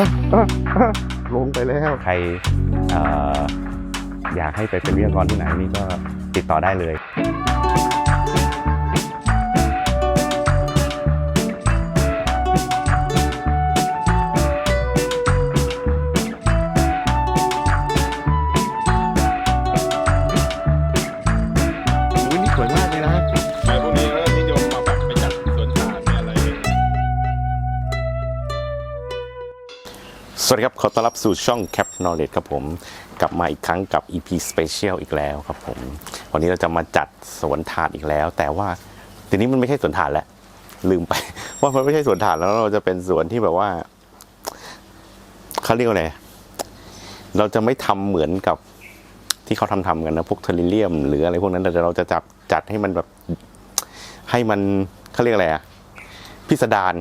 Ah, ah, ah. ลงไปแล้วใครออยากให้ไปเป็นวิทยากรที่ไหนนี่ก็ติดต่อได้เลย สวัสดีครับ ขอต้อนรับสู่ช่อง Cap Knowledge ครับผม กลับมาอีกครั้งกับ EP Special อีกแล้วครับผม วันนี้เราจะมาจัดสวนถาดอีกแล้ว แต่ว่าทีนี้มันไม่ใช่สวนถาดแล้ว ลืมไป ว่ามันไม่ใช่สวนถาดแล้วเราจะเป็นสวนที่แบบว่าเขาเรียกว่าอะไรเราจะไม่ทำเหมือนกับที่เขาทำทำกันนะพวกเทอริเลียม หรืออะไรพวกนั้นแต่เราจะจับจัดให้มันแบบให้มันเขาเรียกอะไรอะพิสดาร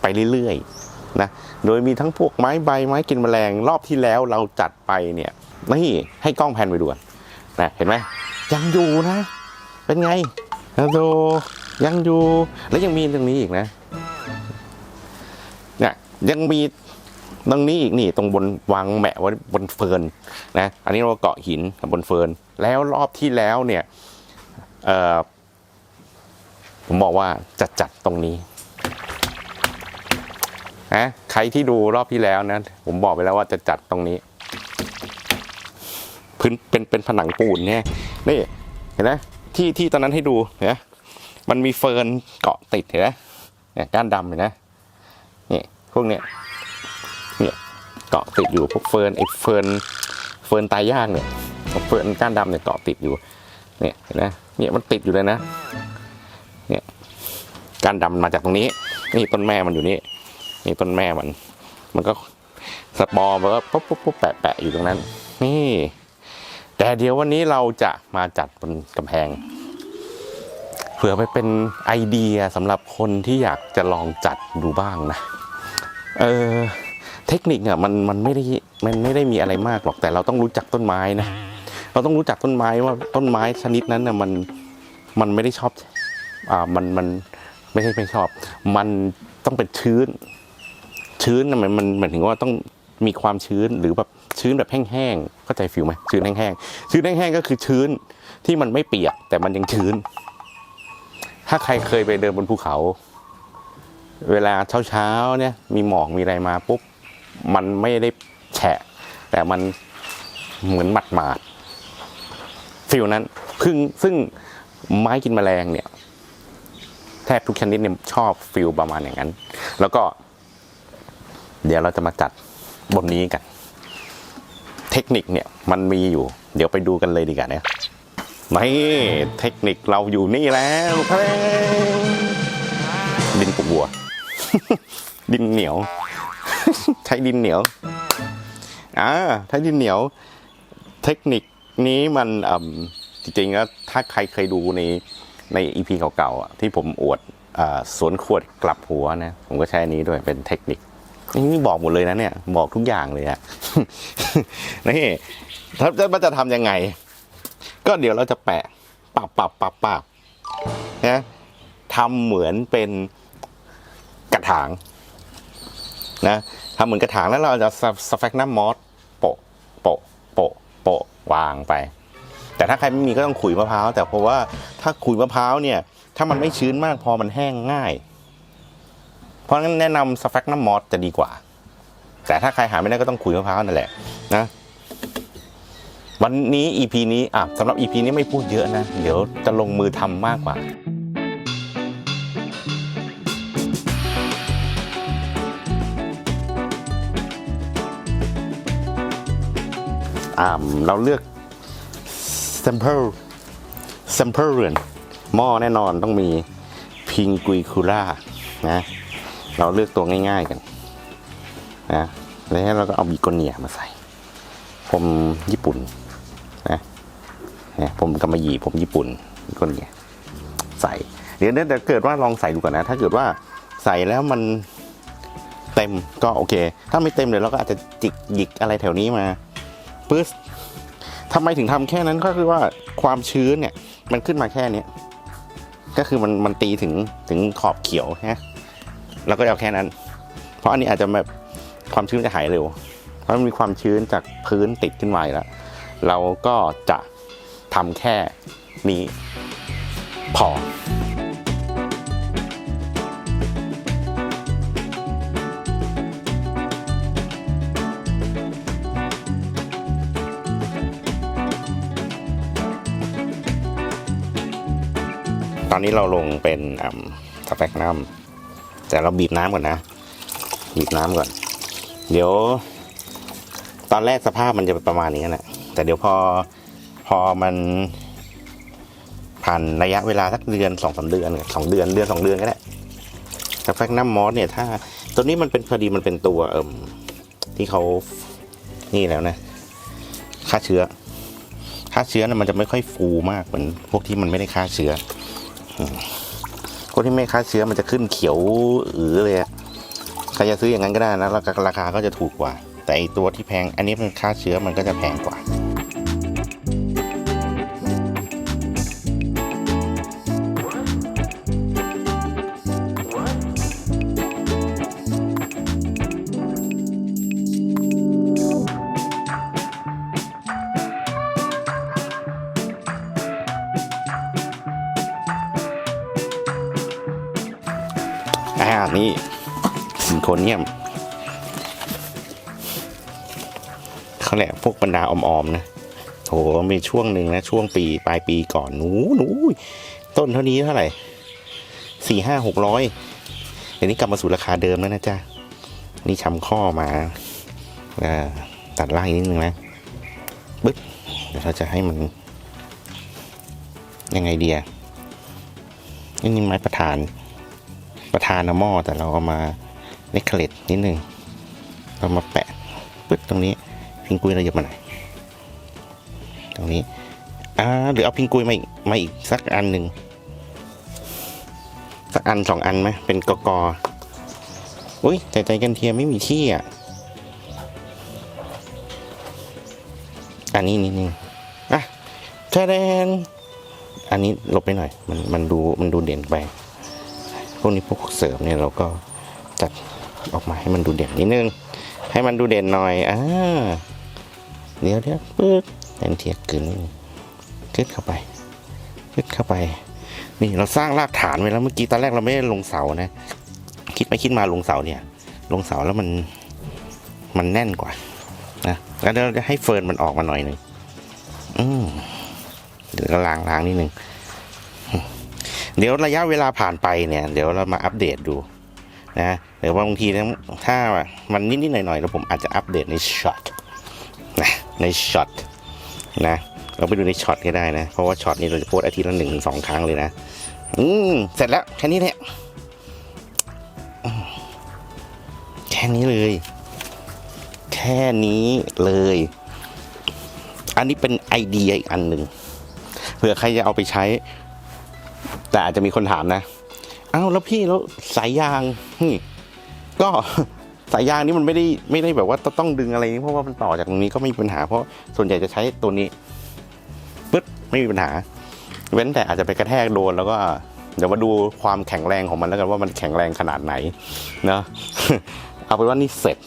ไปเรื่อยๆ นะโดยมีทั้งพวกไม้ใบไม้กินแมลงรอบที่แล้วเราจัดไปเนี่ยนี่ให้กล้องแพนไปดูก่อนนะเห็นไหมยังอยู่นะ เป็นไงยังดูยังอยู่แล้วยังมีตรงนี้อีกนะเนี่ยยังมีตรงนี้อีกนี่ตรงบนวางแหมะไว้บนเฟิร์นนะอันนี้เราเกาะหินกับบนเฟิร์นแล้วรอบที่แล้วเนี่ยผมบอกว่าจะจัดตรงนี้ นะใครที่ดูรอบที่แล้วนะ ผมบอกไปแล้วว่าจะจัดตรงนี้ พื้นเป็นเป็นผนังปูนเนี่ยนี่เห็นไหมที่ที่ตอนนั้นให้ดูเห็นไหมมันมีเฟิร์นเกาะติดเห็นไหมเนี่ยก้านดำเห็นไหมนี่พวกเนี้ยเนี่ยเกาะติดอยู่พวกเฟิร์นไอ้เฟิร์นเฟิร์นตายยากเนี่ยเฟิร์นก้านดำเนี่ยเกาะติดอยู่เนี่ยเห็นไหมเนี่ยมันติดอยู่เลยนะ เนี่ยก้านดำมาจากตรงนี้ นี่ต้นแม่มันอยู่นี่ นี่ต้นแม่มัน มันก็สปอร์มันก็ปุ๊บปุ๊บปุ๊บแปะแปะอยู่ตรงนั้น นี่ แต่เดี๋ยววันนี้เราจะมาจัดบนกำแพงเผื่อไปเป็นไอเดียสำหรับคนที่อยากจะลองจัดดูบ้างนะ เออเทคนิคอะมันมันไม่ได้มันไม่ได้มีอะไรมากหรอกแต่เราต้องรู้จักต้นไม้นะเราต้องรู้จักต้นไม้ว่าต้นไม้ชนิดนั้นน่ะมันมันไม่ได้ชอบอ่ามันมันไม่ใช่ไม่ชอบ มันต้องเป็นชื้น ชื้นมันมันหมายถึงว่าต้องมีความชื้นหรือแบบชื้นแบบแห้งๆเข้าใจฟิลไหมชื้นแห้งๆชื้นแห้งๆก็คือชื้นที่มันไม่เปียก แต่มันยังชื้น ถ้าใครเคยไปเดินบนภูเขา เวลาเช้าๆเนี่ย มีหมอกมีอะไรมาปุ๊บมันไม่ได้แฉะ แต่มันเหมือนหมัดหมาดฟิลนั้นพึ่งซึ่งไม้กินแมลงเนี่ย แทบทุกชนิดเนี่ยชอบฟิลประมาณอย่างนั้น แล้วก็ เดี๋ยวเราจะมาจัดบนนี้กัน เทคนิคเนี่ยมันมีอยู่ เดี๋ยวไปดูกันเลยดีกว่าเนี่ยนี่เทคนิคเราอยู่นี่แล้วแพงดินปลูกบัว ดินเหนียว ใช้ดินเหนียวอ่าใช้ดินเหนียว เทคนิคนี้มันจริงๆแล้วถ้าใครเคยดูในในอีพีเก่าๆที่ผมอวดอสวนขวดกลับหัวนะ ผมก็ใช้อันนี้ด้วยเป็นเทคนิค นี่บอกหมดเลยนะเนี่ย บอกทุกอย่างเลยอะนี่ถ้าจะมันจะทำยังไง ก็เดี๋ยวเราจะแปะปับปับปับปับนะทำเหมือนเป็นกระถางนะทำเหมือนกระถางแล้วเราจะสแฟกน้ำมอสโปะโปะโปะโปะวางไป แต่ถ้าใครไม่มีก็ต้องขุยมะพร้าวแต่เพราะว่าถ้าขุยมะพร้าวเนี่ย ถ้ามันไม่ชื้นมากพอมันแห้งง่าย ราะงั้นแนะนำสแฟกน้ำมอสจะดีกว่า แต่ถ้าใครหาไม่ได้ก็ต้องขุยมะพร้าวนั่นแหละนะวันนี้ EP นี้อะสำหรับ EP นี้ไม่พูดเยอะนะ เดี๋ยวจะลงมือทำมากกว่าอ่าเราเลือก sample sample เรือนหม้อแน่นอนต้องมีพิงกุยคูล่านะ เราเลือกตัวง่ายๆกันนะแล้วเราก็เอาบีโกเนียมาใส่ ผมญี่ปุ่นนะนี่ยผมกำมะหยี่ผมญี่ปุ่นคนเนียใส่ เดี๋ยวเดี๋ยวเกิดว่าลองใส่ดูก่อนนะ ถ้าเกิดว่าใส่แล้วมันเต็มก็โอเค ถ้าไม่เต็มเดี๋ยวเราก็อาจจะจิกหยิกอะไรแถวนี้มาปึ๊สทำไมถึงทำแค่นั้นก็คือว่าความชื้นเนี่ยมันขึ้นมาแค่เนี้ยก็คือมันมันตีถึงถึงขอบเขียวนะ เราก็เอาแค่นั้น เพราะอันนี้อาจจะแบบความชื้นจะหายเร็ว เพราะมันมีความชื้นจากพื้นติดขึ้นมาอยู่แล้ว เราก็จะทำแค่นี้พอตอนนี้เราลงเป็นอ่ำสแปกน้ำ แต่เราบีบน้ำก่อนนะ บีบน้ำก่อน เดี๋ยว ตอนแรกสภาพมันจะเป็นประมาณนี้แหละแต่เดี๋ยวพอพอมันผ่านระยะเวลาสักเดือนสองสามเดือนสองเดือนเดือนสองเดือนก็ได้สแปกน้ำมอสเนี่ยถ้า ตัวนี้มันเป็นพอดีมันเป็นตัวเอ่มที่เขานี่แล้วนะฆ่าเชื้อฆ่าเชื้อนะมันจะไม่ค่อยฟูมากเหมือนพวกที่มันไม่ได้ฆ่าเชื้อ คนที่ไม่ฆ่าเชื้อมันจะขึ้นเขียวอือเลยอะใครจะซื้ออย่างนั้นก็ได้นะแล้วราคาก็จะถูกกว่า แต่ไอตัวที่แพงอันนี้มันฆ่าเชื้อมันก็จะแพงกว่า เนียมเขาแหละพวกบรรดาออมๆนะโหมีช่วงหนึ่งนะช่วงปีปลายปีก่อนหนูหนูต้นเท่านี้เท่าไหร่สี่ห้าหกร้อยเดี๋ยวนี้กลับมาสู่ราคาเดิมแล้วนะจ๊ะนี่ชำข้อมาอตัดล่างอีกนิดนึงนะปึ๊บเดี๋ยวเราจะให้มัน ยังไงเดียนี่นี่ไม้ประธาน ประธานอาหม้อแต่เราเอามา เนคเคลตนิดนึงเรามาแปะปึ๊บตรงนี้พิงกุยเราหยิบมาหน่อยตรงนี้อ่าหรือเอาพิงกุยมาอีกมาอีกสักอันหนึ่งสักอันสองอันไหมเป็นกกออุ้ยแต่ใจกันเทียมไม่มีที่อะอันนี้นิดนึงอะแดงอันนี้ลบไปหน่อย มันมันดูมันดูเด่นไป พวกนี้พวกเสริมเนี่ยเราก็จัด ออกมาให้มันดูเด่นนิดนึง ให้มันดูเด่นหน่อยอ่าเดี๋ยวเดี๋ยวปึ๊บแทนเทียกึนกึดเข้าไปกึดเข้าไป นี่เราสร้างรากฐานไว้แล้วเมื่อกี้ตอนแรกเราไม่ได้ลงเสานะ คิดไปคิดมาลงเสาเนี่ย ลงเสาแล้วมันมันแน่นกว่านะแล้วเดี๋ยวเราจะให้เฟิร์นมันออกมาหน่อยหนึ่งอืมเดี๋ยวก็ล้างล้างนิดนึงเดี๋ยวระยะเวลาผ่านไปเนี่ย เดี๋ยวเรามาอัปเดตดู นะเดี๋ยวบางทีถ้ามันนิดๆหน่อยๆแล้วผมอาจจะอัปเดตในช็อตนะในช็อตนะเราไปดูในช็อตก็ได้นะ เพราะว่าช็อตนี้เราจะโพสอาทิตย์ละหนึ่งสองครั้งเลยนะ อืมเสร็จแล้วแค่นี้แหละแค่นี้เลย แค่นี้เลย อันนี้เป็นไอเดียอีกอันหนึ่งเผื่อใครจะเอาไปใช้ แต่อาจจะมีคนถามนะ อ้าแล้วพี่แล้วสายยางนี่ก็สายยางนี่มันไม่ได้ไม่ได้แบบว่าต้องดึงอะไรนี่เพราะว่ามันต่อจากตรงนี้ก็ไม่มีปัญหาเพราะส่วนใหญ่จะใช้ตัวนี้ปึ๊ดไม่มีปัญหา เว้นแต่อาจจะไปกระแทกโดนแล้วก็เดี๋ยวมาดูความแข็งแรงของมันแล้วกันว่ามันแข็งแรงขนาดไหนเนาะเอาเป็นว่านี่เสร็จ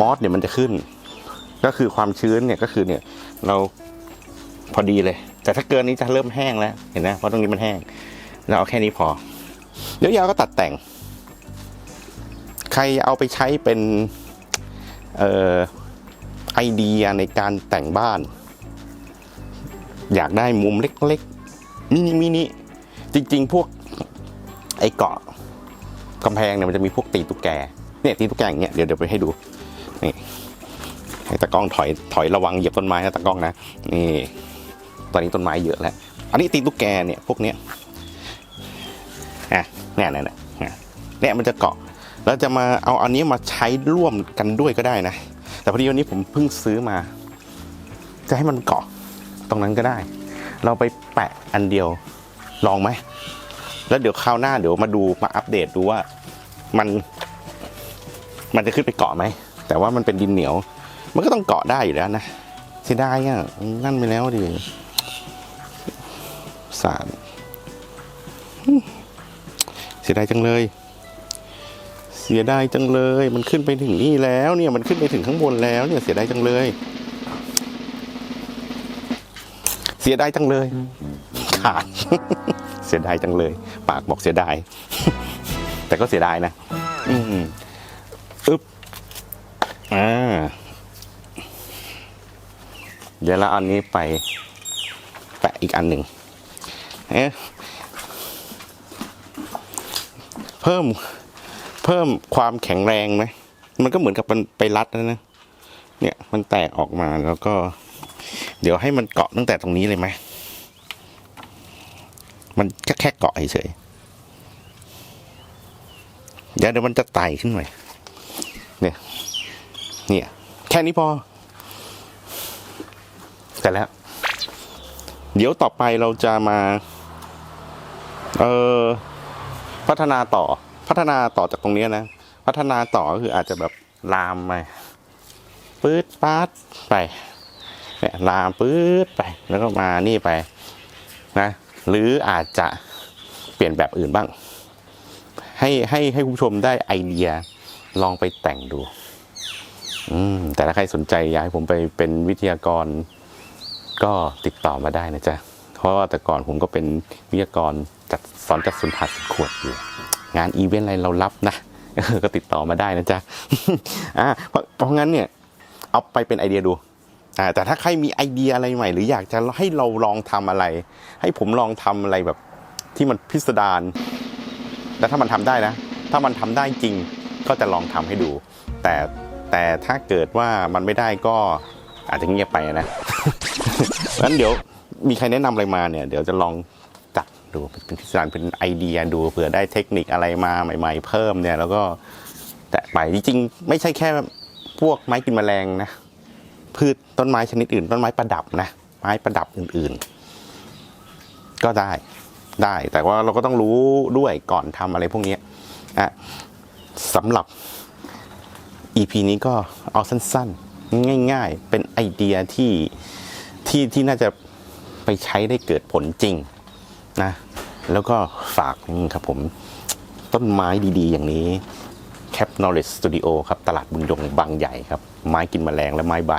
มอสเนี่ยมันจะขึ้น ก็คือความชื้นเนี่ยก็คือเนี่ยเราพอดีเลย แต่ถ้าเกินนี้จะเริ่มแห้งแล้วเห็นไหมเพราะตรงนี้มันแห้ง เราเอาแค่นี้พอ เดี๋ยวยาวก็ตัดแต่ง ใครเอาไปใช้เป็นออไอเดียในการแต่งบ้าน อยากได้มุมเล็กๆมินิมินิจริง ๆ พวกไอเกาะกำแพงเนี่ยมันจะมีพวกตีตุ๊กแกเนี่ยตีตุ๊กแกอย่างเงี้ยเดี๋ยวเดี๋ยวไปให้ดูนี่ให้ตากล้องถอยถอยระวังเหยียบต้นไม้นะตากล้องนะนี่ตอนนี้ต้นไม้เยอะแล้ว อันนี้ตีตุ๊กแกเนี่ยพวกเนี้ย อะเนี่ยเนี่ยเนี่ยเนี่ยเนี่ยมันจะเกาะแล้วจะมาเอาอันนี้มาใช้ร่วมกันด้วยก็ได้นะ แต่พอดีวันนี้ผมเพิ่งซื้อมา จะให้มันเกาะตรงนั้นก็ได้ เราไปแปะอันเดียวลองไหม แล้วเดี๋ยวคราวหน้าเดี๋ยวมาดูมาอัปเดตดูว่ามัน มันจะขึ้นไปเกาะไหม แต่ว่ามันเป็นดินเหนียว มันก็ต้องเกาะได้อยู่แล้วนะเสียดายอะนั่นไปแล้วดิสาร เสียดายจังเลย เสียดายจังเลย มันขึ้นไปถึงนี่แล้ว เนี่ยมันขึ้นไปถึงข้างบนแล้ว เนี่ยเสียดายจังเลย เสียดายจังเลยขาดเสียดายจังเลย ปากบอกเสียดาย แต่ก็เสียดายนะ อืมอึ๊บอ่าเดี๋ยวเราเอาอันนี้ไปแปะอีกอันหนึ่งเอ๊ะ เพิ่มเพิ่มความแข็งแรงไหมมันก็เหมือนกับมันไปรัดแล้วนะเนี่ยมันแตกออกมาแล้วก็ เดี๋ยวให้มันเกาะตั้งแต่ตรงนี้เลยไหมมันแค่แค่เกาะเฉยๆเดี๋ยวเดี๋ยวมันจะไต่ขึ้นหน่อยเนี่ย เนี่ย แค่นี้พอ แต่แล้ว เดี๋ยวต่อไปเราจะมา เออ พัฒนาต่อพัฒนาต่อจากตรงนี้นะ พัฒนาต่อก็คืออาจจะแบบลามไปปื๊ดปาดไปเนี่ยลามปื๊ดไปแล้วก็มานี่ไปนะหรืออาจจะเปลี่ยนแบบอื่นบ้าง ให้ให้ให้คุณผู้ชมได้ไอเดียลองไปแต่งดูอืมแต่ถ้าใครสนใจอยากให้ผมไปเป็นวิทยากรก็ติดต่อมาได้นะจ๊ะเพราะว่าแต่ก่อนผมก็เป็นวิทยากร อนจัดสุนทรสุขวดอยู่ งานอีเวนต์อะไรเรารับนะก็ติดต่อมาได้นะจ๊ะอ่าเพราะเพราะงั้นเนี่ย เอาไปเป็นไอเดียดูอ่าแต่ถ้าใครมีไอเดียอะไรใหม่ หรืออยากจะให้เราลองทำอะไร ให้ผมลองทำอะไรแบบที่มันพิสดารแล้วถ้ามันทำได้นะ ถ้ามันทำได้จริงก็จะลองทำให้ดู แต่แต่ถ้าเกิดว่ามันไม่ได้ก็อาจจะเงียบไปนะงั้นเดี๋ยวมีใครแนะนำอะไรมาเนี่ย เดี๋ยวจะลอง ดูเป็นพิสดารเป็นไอเดียดูเผื่อได้เทคนิคอะไรมาใหม่ ๆ เพิ่มเนี่ย แล้วก็แตะไปจริงๆไม่ใช่แค่พวกไม้กินแมลงนะ พืชต้นไม้ชนิดอื่น ต้นไม้ประดับนะ ไม้ประดับอื่นๆ ก็ได้ได้ แต่ว่าเราก็ต้องรู้ด้วยก่อนทำอะไรพวกนี้อะสำหรับ EP นี้ก็เอาสั้นๆ ง่าย ๆ เป็นไอเดียที่ที่ที่น่าจะไปใช้ได้เกิดผลจริง นะ แล้วก็ฝากครับผมต้นไม้ดีๆ อย่างนี้ Cap Knowledge Studio ครับ ตลาดบึงดงบางใหญ่ครับ ไม้กินแมลงและไม้ใบ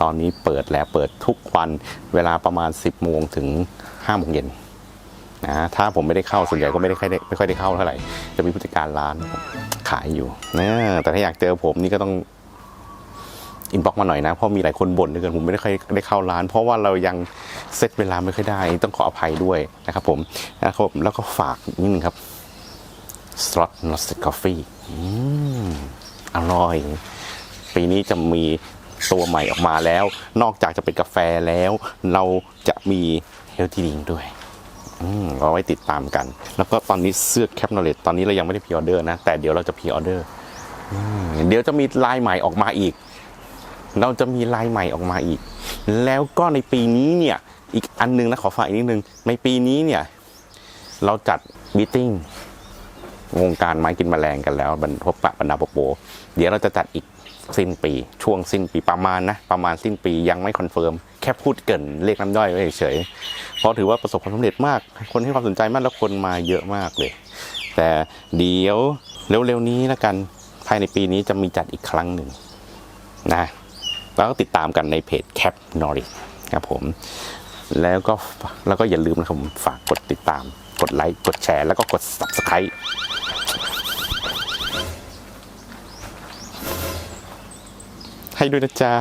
ตอนนี้เปิดแล้วเปิดทุกวันเวลาประมาณ 10โมงถึง5โมงเย็นนะถ้าผมไม่ได้เข้าส่วนใหญ่ก็ไม่ได้ค่อยได้ไม่ค่อยได้เข้าเท่าไหร่ จะมีผู้จัดการร้านขายอยู่นะแต่ถ้าอยากเจอผมนี่ก็ต้อง อินบ็อกมาหน่อยนะ เพราะมีหลายคนบ่นด้วยกันผมไม่ได้ค่อยได้เข้าร้าน เพราะว่าเรายังเซตเวลาไม่ค่อยได้ ต้องขออภัยด้วยนะครับผมนะครับผมแล้วก็ฝากนิดนึงครับ Slot n o s t i c Coffee อืมอร่อย ปีนี้จะมีตัวใหม่ออกมาแล้ว นอกจากจะเป็นกาแฟแล้ว เราจะมีเฮลทีดิงด้วยอืมเอาไว้ติดตามกัน แล้วก็ตอนนี้เสื้อแคปนอเลตตอนนี้เรายังไม่ได้พ r ออเดอร์นะ แต่เดี๋ยวเราจะพ r ออเดอร์เดี๋ยวจะมีลายใหม่ออกมาอีก เราจะมีลายใหม่ออกมาอีก แล้วก็ในปีนี้เนี่ยอีกอันหนึงนะขอฝากอีกนิดนึง ในปีนี้เนี่ยเราจัดบีติ้งวงการไม้กินแมลงกันแล้วบรรพบปะบรรดาโปโปเดี๋ยวเราจะจัดอีกสิ้นปี ช่วงสิ้นปีประมาณนะประมาณสิ้นปียังไม่คอนเฟิร์มแค่พูดเกินเลขน้ำย่อยไว้เฉยเพราะถือว่าประสบความสำเร็จมาก คนให้ความสนใจมากแล้วคนมาเยอะมากเลย แต่เดี๋ยวเร็วๆนี้แล้วกันภายในปีนี้จะมีจัดอีกครั้งหนึ่งนะ แล้วก็ติดตามกันในเพจแคปนอริครับผมแล้วก็แล้วก็อย่าลืมนะครับผมฝากกดติดตาม กดไลค์กดแชร์ แล้วก็กด Subscribe ให้ด้วยนะจ๊ะ